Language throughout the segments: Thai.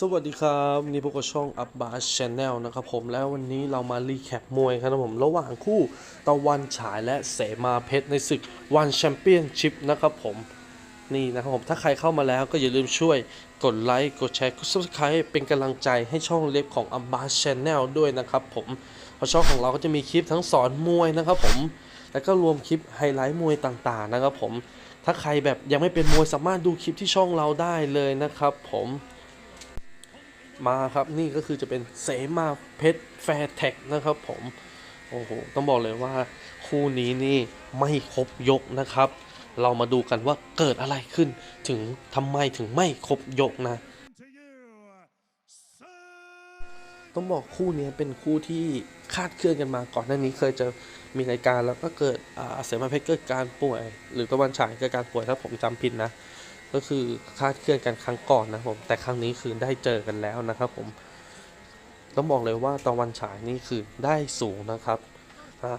สวัสดีครับนี่พวกบช่อง Up b a s Channel นะครับผมแล้ววันนี้เรามารีแคปมวยครับผมระหว่างคู่ตะวันฉายและเสมาเพชรในศึกวันแชมเปี้ยนชิพนะครับผมนี่นะครับผมถ้าใครเข้ามาแล้วก็อย่าลืมช่วยกดไลค์กดแชร์กด Subscribe เป็นกำลังใจให้ช่องเล็บของ Up b a s Channel ด้วยนะครับผมเพราะช่องของเราก็จะมีคลิปทั้งสอนมวยนะครับผมแล้วก็รวมคลิปไฮไลท์มวยต่างๆนะครับผมถ้าใครแบบยังไม่เป็นมวยสามารถดูคลิปที่ช่องเราได้เลยนะครับผม มาครับ นี่ก็คือจะเป็นเสมาเพชรแฟร์แท็กนะครับผมโอ้โหต้องบอกเลยว่าคู่นี้นี่ไม่ครบยกนะครับ เรามาดูกันว่าเกิดอะไรขึ้นถึงทำไมถึงไม่ครบยกนะต้องบอกคู่นี้เป็นคู่ที่คาดเคลื่อนกันมาก่อนหน้านี้เคยจะมีรายการแล้วก็เกิดอ่าเสมาเพชรเกิดการป่วย หรือตะวันฉายเกิดการป่วยถ้าผมจำผิดนะ ก็คือคาดเคลื่อนกันครั้งก่อนนะผมแต่ครั้งนี้คือได้เจอกันแล้วนะครับผมต้องบอกเลยว่าตะวันฉายนี่คือได้สูงนะครับ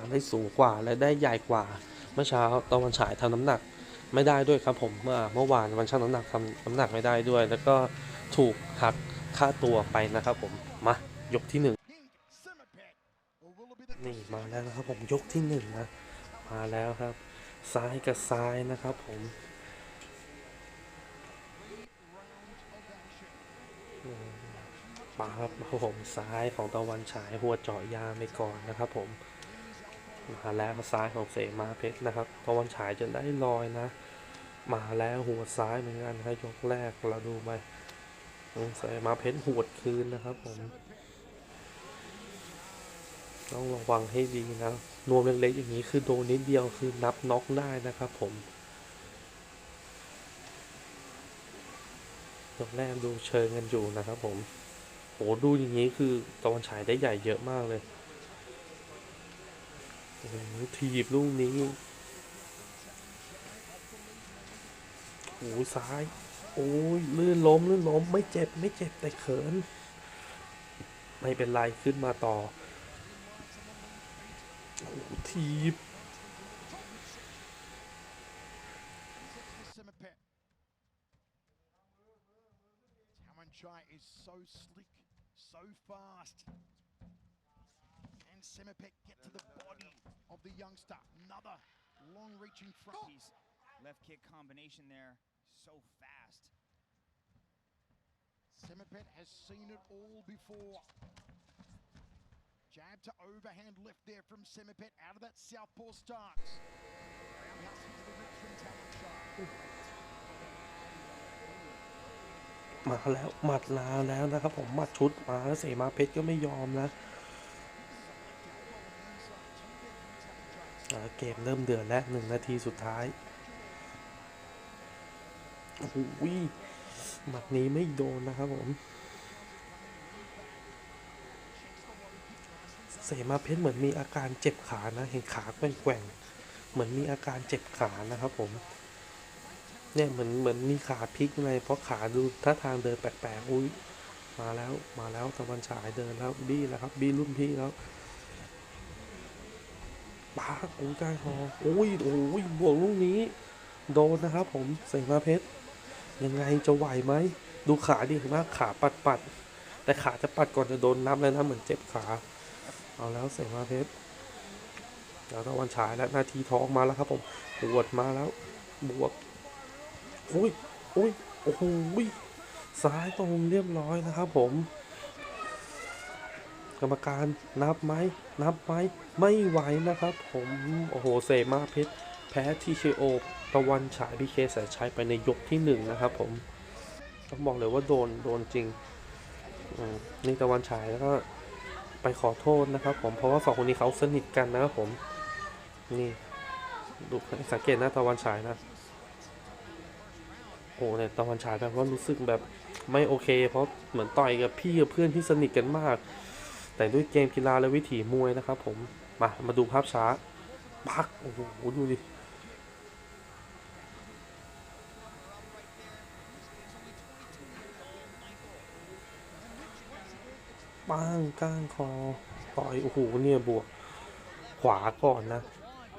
ได้สูงกว่าและได้ใหญ่กว่า เมื่อเช้าตะวันฉายทำน้ำหนักไม่ได้ด้วยครับผมเมื่อเมื่อวานวันชั่งน้ำหนักทำน้ำหนักไม่ได้ด้วย แล้วก็ถูกหักค่าตัวไปนะครับผมมายกที่หนึ่งนี่มาแล้วนะครับผมยกที่หนึ่งนะมาแล้วครับ ซ้ายกับซ้ายนะครับผม ปาครับผมซ้ายของตะวันฉายหัวเจาะยางไปก่อนนะครับ ผมมาแล้วซ้ายของเสมาเพชรนะครับ ตะวันฉายจะได้ลอยนะ มาแล้วหัวซ้ายเหมือนกันครับยกแรกเราดูไปเสมาเพชรหวดคืนนะครับ ผม ต้องระวังให้ดีนะนวมเล็กๆอย่างนี้คือโดนนิดเดียวคือนับน็อกได้นะครับ ผมยกแรกดูเชิงกันอยู่นะครับผม โหดูอย่างนี้คือตะวันฉายได้ใหญ่เยอะมากเลยโอ้โหทีบลูกนี้โอ้ซ้าย โอ้ยลื่นล้มลื่นล้มไม่เจ็บไม่เจ็บแต่เขิน ไม่เป็นไรขึ้นมาต่อโอ้ทีบ Chai is so slick, so fast. And Simmerpet get to the body of the youngster. Another long-reaching front. Oh. He's left kick combination there so fast. Semipet has seen it all before. Jab to overhand left there from Semipet out of that southpaw stance. Roundhouse into the from มาแล้วหมัดลาแล้วนะครับผมหมัดชุดมาแล้วเสมาเพชรก็ไม่ยอมนะอ่าเกมเริ่มเดือดแล้วหนึ่งนาทีสุดท้ายโอ้โหหมัดนี้ไม่โดนนะครับผม เสมาเพชรเหมือนมีอาการเจ็บขานะ เห็นขาแกว่งๆเหมือนมีอาการเจ็บขานะครับผม เนี่ยเหมือนเหมือนมีขาพลิกอะไรเพราะขาดูท่าทางเดินแปลกๆอุ้ยมาแล้วมาแล้วตะวันฉายเดินแล้วบี้แล้วครับบี้รุ่นพี่แล้วปาโอ้ยกายคอโอ้ยโอ้ยบวกลูกนี้ โดนนะครับ ผมเสมาเพชรยังไงจะไหวไหมดูขาดิมากขาปัดปัดๆแต่ขาจะปัดก่อนจะโดนนับแล้วนะเหมือนเจ็บขา เอาแล้วเสมาเพชรแล้วตะวันฉายแล้วนาทีทองมาแล้วครับผมปวดมาแล้วบวก อุ้ยอุ้ยโอ้โหยซ้ายตรงเรียบร้อยนะครับผม กรรมการนับไหมนับไหมไม่ไหวนะครับ ผมโอ้โหเสมาเพชรแพ้ทีเคโอตะวันฉายพีเคแสนชัยไปในยกที่หนึ่งนะครับผมต้องบอกเลยว่าโดนโดนจริงอืมนี่ตะวันฉายแล้วก็ไปขอโทษนะครับผมเพราะว่าสองคนนี้เขาสนิทกันนะครับผม นี่ดูสังเกตหน้าตะวันฉายนะ โอ้เนี่ยตะวันฉายแบบว่ารู้สึกแบบไม่โอเค เพราะเหมือนต่อยกับพี่กับเพื่อนที่สนิทกันมาก แต่ด้วยเกมกีฬาและวิถีมวยนะครับ ผมมามาดูภาพช้าปักโอ้โหดูดิป้างก้างคอต่อยโอ้โหเนี่ยบวก ขวาก่อนนะ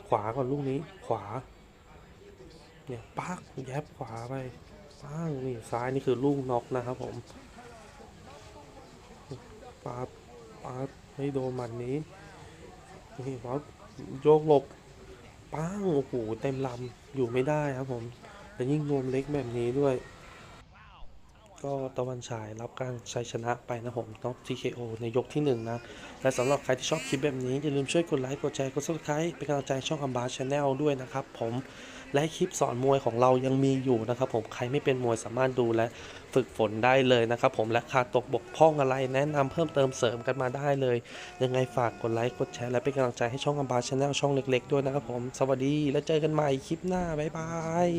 ขวาก่อนลูกนี้ขวา เนี่ยปักแยบขวาไปปังนี่ซ้ายนี่คือลูกน็อกนะครับผมปาดปาดไม่โดนหมัดนี้นี่ปั๊บโยกหลบป้างโอ้โหเต็มลำอยู่ไม่ได้ครับผมแต่ยิ่งนวมเล็กแบบนี้ด้วย ก็ตะวันฉายรับการชัยชนะไปนะผมน็อก TKO ในยกที่ 1 นะ และสำหรับใครที่ชอบคลิปแบบนี้ อย่าลืมช่วยกดไลค์กดแชร์กด subscribe เป็นกำลังใจช่องอัมบาชแนลด้วยนะครับผม และคลิปสอนมวยของเรายังมีอยู่นะครับผมใครไม่เป็นมวยสามารถดูและฝึกฝนได้เลยนะครับผมและขาดตกบกพร่องอะไรแนะนำเพิ่มเติมเสริมกันมาได้เลย ยังไงฝากกดไลค์กดแชร์และเป็นกำลังใจให้ช่องอัมบาชแนลช่องเล็ก ๆ ด้วยนะครับผมสวัสดีแล้วเจอกันใหม่คลิปหน้าบ๊ายบาย